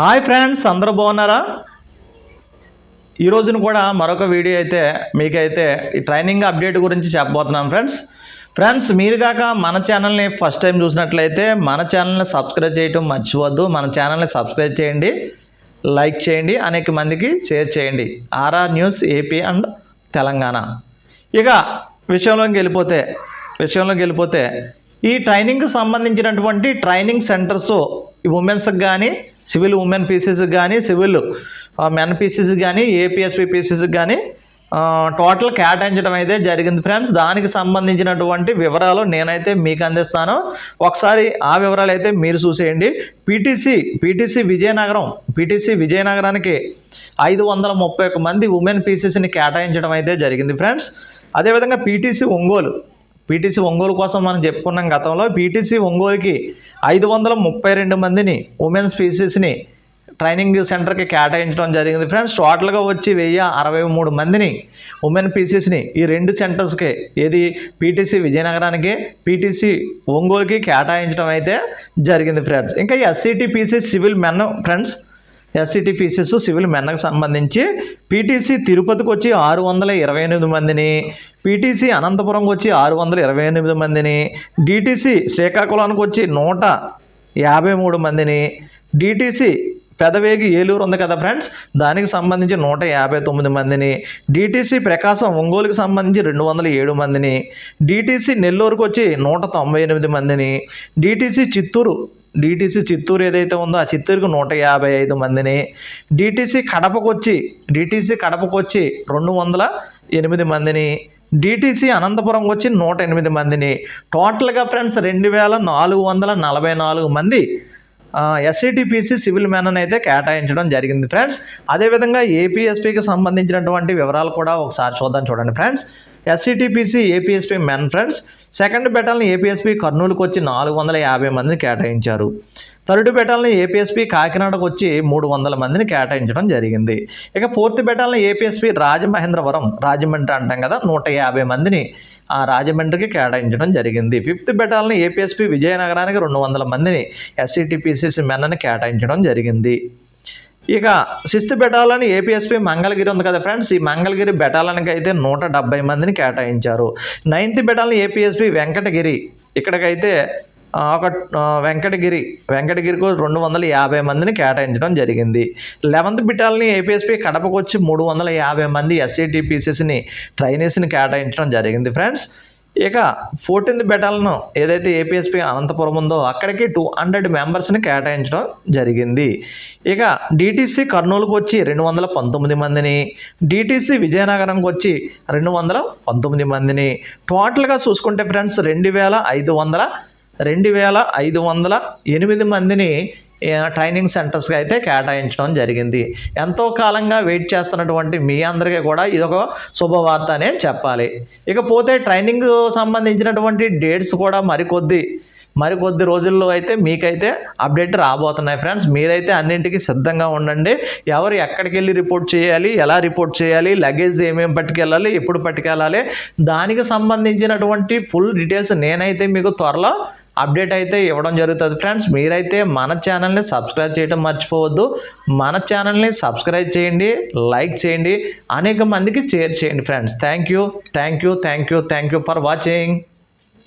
Hi friends అందరూ బాగున్నారా? ఈ రోజున కూడా మరొక వీడియో అయితే మీకైతే ఈ ట్రైనింగ్ అప్డేట్ గురించి చెప్పబోతున్నాను ఫ్రెండ్స్. ఫ్రెండ్స్ మీరు కాక మన ఛానల్ని ఫస్ట్ టైం చూసినట్లయితే మన ఛానల్ని సబ్స్క్రైబ్ చేయటం మర్చిపోవద్దు. మన ఛానల్ని సబ్స్క్రైబ్ చేయండి లైక్ చేయండి అనేక మందికి షేర్ చేయండి. RR news AP and Telangana. ఇక విషయంలోకి వెళ్ళిపోతే విషయంలోకి వెళ్ళిపోతే ఈ ట్రైనింగ్కి సంబంధించినటువంటి ట్రైనింగ్ సెంటర్స్ ఉమెన్స్కి కానీ సివిల్ ఉమెన్ పీసెస్ కానీ సివిల్ మెన్ పీసెస్ కానీ ఏపీఎస్పీ పీసెస్ కానీ టోటల్ కేటాయించడం అయితే జరిగింది ఫ్రెండ్స్. దానికి సంబంధించినటువంటి వివరాలు నేనైతే మీకు అందిస్తాను. ఒకసారి ఆ వివరాలు అయితే మీరు చూసేయండి. పీటీసీ పీటీసీ విజయనగరం పీటీసీ విజయనగరానికి ఐదు వందల ముప్పై ఒక మంది ఉమెన్ పీసెస్ని కేటాయించడం అయితే జరిగింది ఫ్రెండ్స్. అదేవిధంగా పీటీసీ ఒంగోలు పీటీసీ ఒంగోలు కోసం మనం చెప్పుకున్నాం గతంలో పీటీసీ ఒంగోలుకి ఐదు వందల ముప్పై రెండు మందిని ఉమెన్స్ పీసీస్ని ట్రైనింగ్ సెంటర్కి కేటాయించడం జరిగింది. ఫ్రెండ్స్ టోటల్గా వచ్చి వెయ్యి అరవై మూడు మందిని ఉమెన్ పీసీస్ని ఈ రెండు సెంటర్స్కి ఏది పీటీసీ విజయనగరానికి పీటీసీ ఒంగోలుకి కేటాయించడం అయితే జరిగింది ఫ్రెండ్స్ ఇంకా SCT PC civil men friends SCT PCs civil మెన్కి సంబంధించి పీటీసీ తిరుపతికి వచ్చి ఆరు వందల ఇరవై ఎనిమిది మందిని పీటీసీ అనంతపురంకి వచ్చి ఆరు వందల ఇరవై ఎనిమిది మందిని డిటీసీ శ్రీకాకుళానికి వచ్చి నూట యాభై మూడు మందిని డిటీసీ పెదవేగి ఏలూరు ఉంది కదా ఫ్రెండ్స్ దానికి సంబంధించి నూట యాభై తొమ్మిది మందిని డిటీసీ ప్రకాశం ఒంగోలుకి సంబంధించి రెండు వందల ఏడు మందిని డిటీసీ నెల్లూరుకు వచ్చి నూట తొంభై ఎనిమిది మందిని డిటీసీ చిత్తూరు డిటీసీ చిత్తూరు ఏదైతే ఉందో ఆ చిత్తూరుకు నూట యాభై ఐదు మందిని డిటీసీ కడపకొచ్చి డిటీసీ కడపకొచ్చి రెండు వందల ఎనిమిది మందిని డిటీసీ అనంతపురం వచ్చి నూట ఎనిమిది మందిని. టోటల్గా ఫ్రెండ్స్ రెండు వేల నాలుగు వందల నలభై నాలుగు మంది ఎస్సిటిపిసి సివిల్ మ్యాన్ అయితే కేటాయించడం జరిగింది ఫ్రెండ్స్ అదేవిధంగా ఏపీఎస్పీకి సంబంధించినటువంటి వివరాలు కూడా ఒకసారి చూద్దాం చూడండి friends SCTPC APSP men friends second బెటల్ని APSP కర్నూలుకు వచ్చి నాలుగు వందల యాభై మందిని కేటాయించారు. థర్డ్ బెటాలను ఏపీఎస్పీ కాకినాడకు వచ్చి మూడు వందల మందిని కేటాయించడం జరిగింది. ఇక ఫోర్త్ బెటాలను ఏపీఎస్పీ రాజమహేంద్రవరం రాజమండ్రి అంటాం కదా నూట యాభై మందిని ఆ రాజమండ్రికి కేటాయించడం జరిగింది. ఫిఫ్త్ బెటాలను ఏపీఎస్పీ విజయనగరానికి రెండు వందల మందిని ఎస్సీటీపీసీసీ మెన్నని కేటాయించడం జరిగింది. ఇక సిస్త్ బెటాలని ఏపీఎస్పీ మంగళగిరి ఉంది కదా ఫ్రెండ్స్ ఈ మంగళగిరి బెటాలనికి అయితే నూట డెబ్బై మందిని కేటాయించారు. నైన్త్ బెటాలని ఏపీఎస్పీ వెంకటగిరి ఇక్కడికైతే ఒక వెంకటగిరి వెంకటగిరికి రెండు వందల యాభై మందిని కేటాయించడం జరిగింది. లెవెంత్ బిటాల్ని ఏపీఎస్పీ కడపకు వచ్చి మూడు వందల యాభై మంది ఎస్సీటీపీసీస్ని ట్రైనీస్ని కేటాయించడం జరిగింది ఫ్రెండ్స్. ఇక ఫోర్టీన్త్ బెటాలను ఏదైతే ఏపీఎస్పీ అనంతపురం ఉందో అక్కడికి టూ హండ్రెడ్ మెంబర్స్ని కేటాయించడం జరిగింది. ఇక డిటీసీ కర్నూలుకు వచ్చి రెండు వందల పంతొమ్మిది మందిని డిటీసీ విజయనగరంకి వచ్చి రెండు వందల పంతొమ్మిది మందిని. టోటల్గా చూసుకుంటే ఫ్రెండ్స్ రెండు వేల ఐదు వందల రెండు వేల ఐదు వందల ఎనిమిది మందిని ట్రైనింగ్ సెంటర్స్కి అయితే కేటాయించడం జరిగింది. ఎంతో కాలంగా వెయిట్ చేస్తున్నటువంటి మీ అందరికీ కూడా ఇదొక శుభవార్త అనే చెప్పాలి. ఇకపోతే ట్రైనింగ్ సంబంధించినటువంటి డేట్స్ కూడా మరికొద్ది మరికొద్ది రోజుల్లో అయితే మీకైతే అప్డేట్ రాబోతున్నాయి ఫ్రెండ్స్ మీరైతే అన్నింటికి సిద్ధంగా ఉండండి. ఎవరు ఎక్కడికి వెళ్ళి రిపోర్ట్ చేయాలి ఎలా రిపోర్ట్ చేయాలి లగేజ్ ఏమేమి పట్టుకెళ్ళాలి ఎప్పుడు పట్టుకెళ్ళాలి దానికి సంబంధించినటువంటి ఫుల్ డీటెయిల్స్ నేనైతే మీకు త్వరలో అప్డేట్ అయితే ఇవ్వడం జరుగుతుంది ఫ్రెండ్స్. మీరైతే మన ఛానల్ని సబ్స్క్రైబ్ చేయడం మర్చిపోవద్దు. మన ఛానల్ని సబ్స్క్రైబ్ చేయండి లైక్ చేయండి అనేక మందికి షేర్ చేయండి friends. Thank you thank you thank you thank you for watching.